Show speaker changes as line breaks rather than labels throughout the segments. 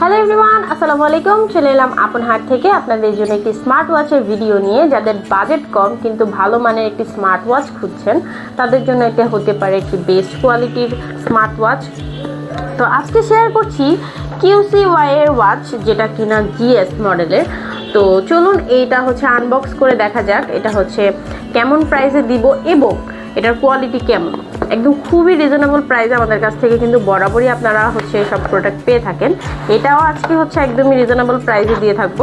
Hello everyone আসসালামু আলাইকুম চলে এলাম আপন হাট থেকে আপনাদের জন্য একটি স্মার্ট ওয়াচের ভিডিও নিয়ে। যাদের বাজেট কম কিন্তু ভালো মানের একটি স্মার্ট ওয়াচ খুঁজছেন, তাদের জন্য এটা হতে পারে একটি বেস্ট কোয়ালিটির স্মার্ট ওয়াচ তো আজকে শেয়ার করছি কিউসি ওয়াই এর ওয়াচ যেটা কিনা জিএস মডেলের তো চলুন এইটা হচ্ছে আনবক্স করে দেখা যাক। এটা হচ্ছে কেমন প্রাইসে দিব এবং এটার কোয়ালিটি কেমন? একদম খুবই রিজনেবল প্রাইসে আমাদের কাছ থেকে কিন্তু বরাবরই আপনারা হচ্ছে সব প্রোডাক্ট পেয়ে থাকেন। এটাও আজকে হচ্ছে একদমই রিজনেবল প্রাইসে দিয়ে থাকব।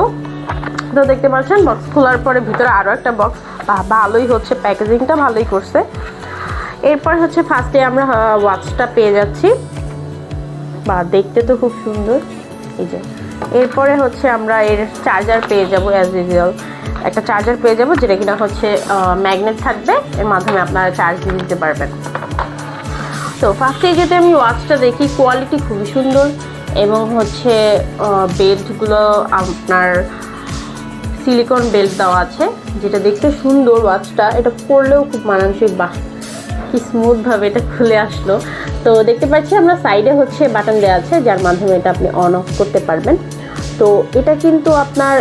তো দেখতে পাচ্ছেন বক্স খোলার পরে ভিতরে আরও একটা বক্স ভালোই হচ্ছে প্যাকেজিংটা ভালোই করছে। এরপর হচ্ছে ফার্স্টে আমরা ওয়াচটা পেয়ে যাচ্ছি। বা দেখতে তো খুব সুন্দর। এই যে, এরপরে হচ্ছে আমরা এর চার্জার পেয়ে যাব অ্যাজ ইউজুয়াল একটা চার্জার পেয়ে যাব, যেটা কিনা হচ্ছে ম্যাগনেট থাকবে, এর মাধ্যমে আপনারা চার্জ দিয়ে দিতে পারবেন। তো ফার্স্টে যদি আমি ওয়াচটা দেখি কোয়ালিটি খুবই সুন্দর এবং হচ্ছে বেল্টগুলো আপনার সিলিকন বেল্ট দেওয়া আছে, যেটা দেখতে সুন্দর ওয়াচটা এটা পরলেও খুব মানানসই, বাহ, কি স্মুথভাবে এটা খুলে আসলো। তো দেখতে পাচ্ছি আমরা সাইডে হচ্ছে বাটন দেওয়া আছে, যার মাধ্যমে এটা আপনি অন অফ করতে পারবেন। তো এটা কিন্তু আপনার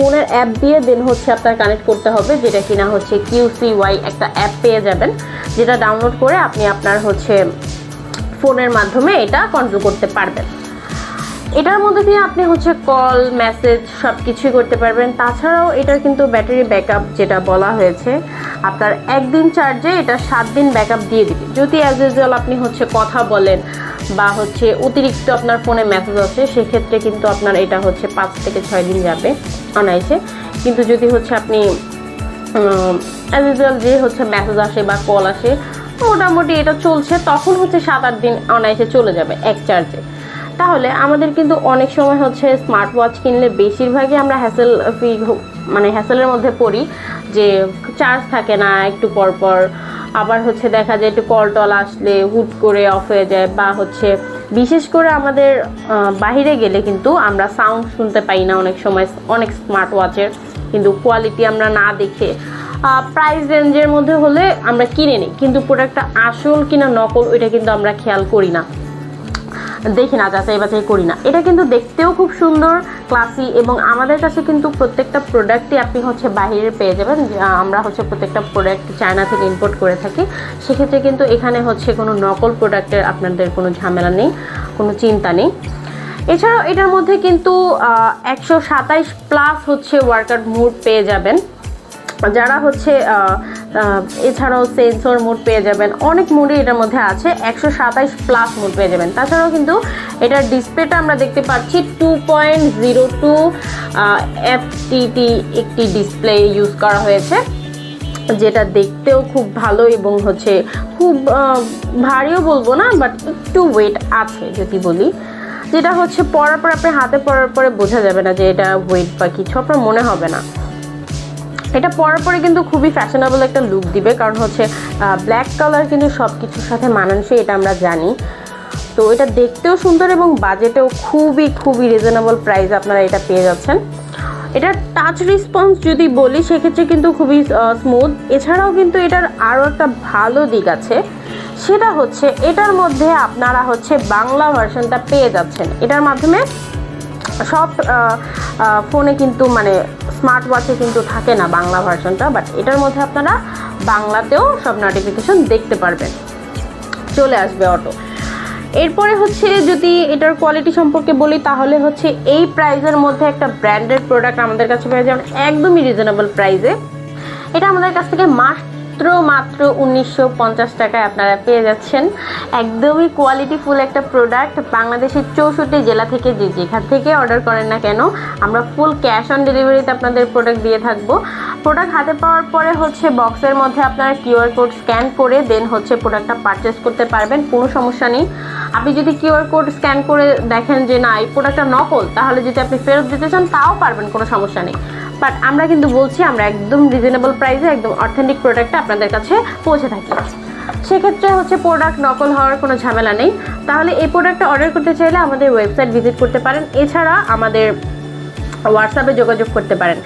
ফোনের অ্যাপ দিয়ে দেন হচ্ছে আপনার কানেক্ট করতে হবে, যেটা কিনা হচ্ছে কিউসি ওয়াই একটা অ্যাপ পেয়ে যাবেন, যেটা ডাউনলোড করে আপনি আপনার হচ্ছে ফোনের মাধ্যমে এটা কন্ট্রোল করতে পারবেন। এটার মধ্যে দিয়ে আপনি হচ্ছে কল, মেসেজ সব কিছুই করতে পারবেন। তাছাড়াও এটার কিন্তু ব্যাটারি ব্যাকআপ যেটা বলা হয়েছে, আপনার একদিন চার্জে এটা সাত দিন ব্যাকআপ দিয়ে দিবে। যদি অ্যাজ ইউজুয়াল আপনি হচ্ছে কথা বলেন বা হচ্ছে অতিরিক্ত আপনার ফোনে মেসেজ আসে, সেক্ষেত্রে কিন্তু আপনার এটা হচ্ছে পাঁচ থেকে ছয় দিন যাবে অনায়াসে। কিন্তু যদি হচ্ছে আপনি অ্যাজ ইউজুয়াল যে হচ্ছে মেসেজ আসে বা কল আসে, মোটামুটি এটা চলছে, তখন হচ্ছে সাত আট দিন অনায়াসে চলে যাবে এক চার্জে তাহলে আমাদের কিন্তু অনেক সময় হচ্ছে স্মার্ট ওয়াচ কিনলে বেশিরভাগই আমরা হ্যাসেল ফি মানে হ্যাসেলের মধ্যে পড়ি, যে চার্জ থাকে না, একটু পর পর। আবার হচ্ছে দেখা যায় একটু কল টল আসলে হুট করে অফ হয়ে যায়, বা হচ্ছে বিশেষ করে আমাদের বাহিরে গেলে কিন্তু আমরা সাউন্ড শুনতে পাই না অনেক সময়, অনেক স্মার্ট ওয়াচের কিন্তু কোয়ালিটি আমরা না দেখে প্রাইস রেঞ্জের মধ্যে হলে আমরা কিনে নিই। কিন্তু প্রোডাক্টটা আসল কিনা নকল, ওইটা কিন্তু আমরা খেয়াল করি না। দেখি না, যাচাই বাছাই করি না। এটা কিন্তু দেখতেও খুব সুন্দর ক্লাসি এবং আমাদের কাছে কিন্তু প্রত্যেকটা প্রোডাক্টই আপনি হচ্ছে বাহিরে পেয়ে যাবেন। আমরা হচ্ছে প্রত্যেকটা প্রোডাক্ট চায়না থেকে ইম্পোর্ট করে থাকি। সেক্ষেত্রে কিন্তু এখানে হচ্ছে কোনো নকল প্রোডাক্টের আপনাদের কোনো ঝামেলা নেই, কোনো চিন্তা নেই। এছাড়াও এটার মধ্যে কিন্তু একশো সাতাইশ প্লাস হচ্ছে ওয়ার্কআউট মুড পেয়ে যাবেন। যারা হচ্ছে এছাড়াও সেন্সর মোড পেয়ে যাবেন। অনেক মোডই এটার মধ্যে আছে, একশো সাতাইশ প্লাস মোড পেয়ে যাবেন। তাছাড়াও কিন্তু এটার ডিসপ্লেটা আমরা দেখতে পাচ্ছি two point zero two FTT একটি ডিসপ্লে ইউজ করা হয়েছে, যেটা দেখতেও খুব ভালো এবং হচ্ছে খুব ভারীও বলব না বাট একটু ওয়েট আছে যদি বলি। যেটা হচ্ছে পরার পর আপনি হাতে পরার পরে বোঝা যাবে না যে এটা ওয়েট বা কিছু, আপনার মনে হবে না। এটা পরার পরে কিন্তু খুবই ফ্যাশনেবল একটা লুক দিবে, কারণ হচ্ছে ব্ল্যাক কালার কিন্তু সব কিছুর সাথে মানানসই, এটা আমরা জানি। তো এটা দেখতেও সুন্দর এবং বাজেটেও খুবই খুবই রিজনেবল প্রাইস আপনারা এটা পেয়ে যাচ্ছেন। এটার টাচ রেসপন্স যদি বলি, সেক্ষেত্রে কিন্তু খুবই স্মুথ এছাড়াও কিন্তু এটার আরও একটা ভালো দিক আছে, সেটা হচ্ছে এটার মধ্যে আপনারা হচ্ছে বাংলা ভার্সনটা পেয়ে যাচ্ছেন। এটার মাধ্যমে সব ফোনে কিন্তু মানে স্মার্ট ওয়াচে কিন্তু থাকে না বাংলা ভার্সনটা বাট এটার মধ্যে আপনারা বাংলাতেও সব নোটিফিকেশন দেখতে পারবেন। চলে আসবে অটো এরপরে হচ্ছে যদি এটার কোয়ালিটি সম্পর্কে বলি, তাহলে হচ্ছে এই প্রাইজের মধ্যে একটা ব্র্যান্ডেড প্রোডাক্ট আমাদের কাছে পেয়ে যাবেন একদমই রিজনেবল প্রাইসে এটা আমাদের কাছ থেকে মাস্ট মাত্র মাত্র উনিশশো পঞ্চাশ টাকায় আপনারা পেয়ে যাচ্ছেন একদমই কোয়ালিটিফুল একটা প্রোডাক্ট বাংলাদেশের চৌষট্টি জেলা থেকে যে যেখান থেকে অর্ডার করেন না কেন, আমরা ফুল ক্যাশ অন ডেলিভারিতে আপনাদের প্রোডাক্ট দিয়ে থাকব। প্রোডাক্ট হাতে পাওয়ার পরে হচ্ছে বক্সের মধ্যে আপনারা কিউআর কোড স্ক্যান করে দেন হচ্ছে প্রোডাক্টটা পারচেস করতে পারবেন, কোনো সমস্যা নেই। আপনি যদি কিউআর কোড স্ক্যান করে দেখেন যে না, এই প্রোডাক্টটা নকল, তাহলে যদি আপনি ফেরত দিতে চান, তাও পারবেন, কোনো সমস্যা নেই। বাট আমরা কিন্তু বলছি আমরা একদম রিজনেবল প্রাইসে একদম অথেন্টিক প্রোডাক্টটা আপনাদের কাছে পৌঁছে থাকি। সেক্ষেত্রে হচ্ছে প্রোডাক্ট নকল হওয়ার কোনো ঝামেলা নেই। তাহলে এই প্রোডাক্টটা অর্ডার করতে চাইলে আমাদের ওয়েবসাইট ভিজিট করতে পারেন। এছাড়া আমাদের হোয়াটসঅ্যাপে যোগাযোগ করতে পারেন।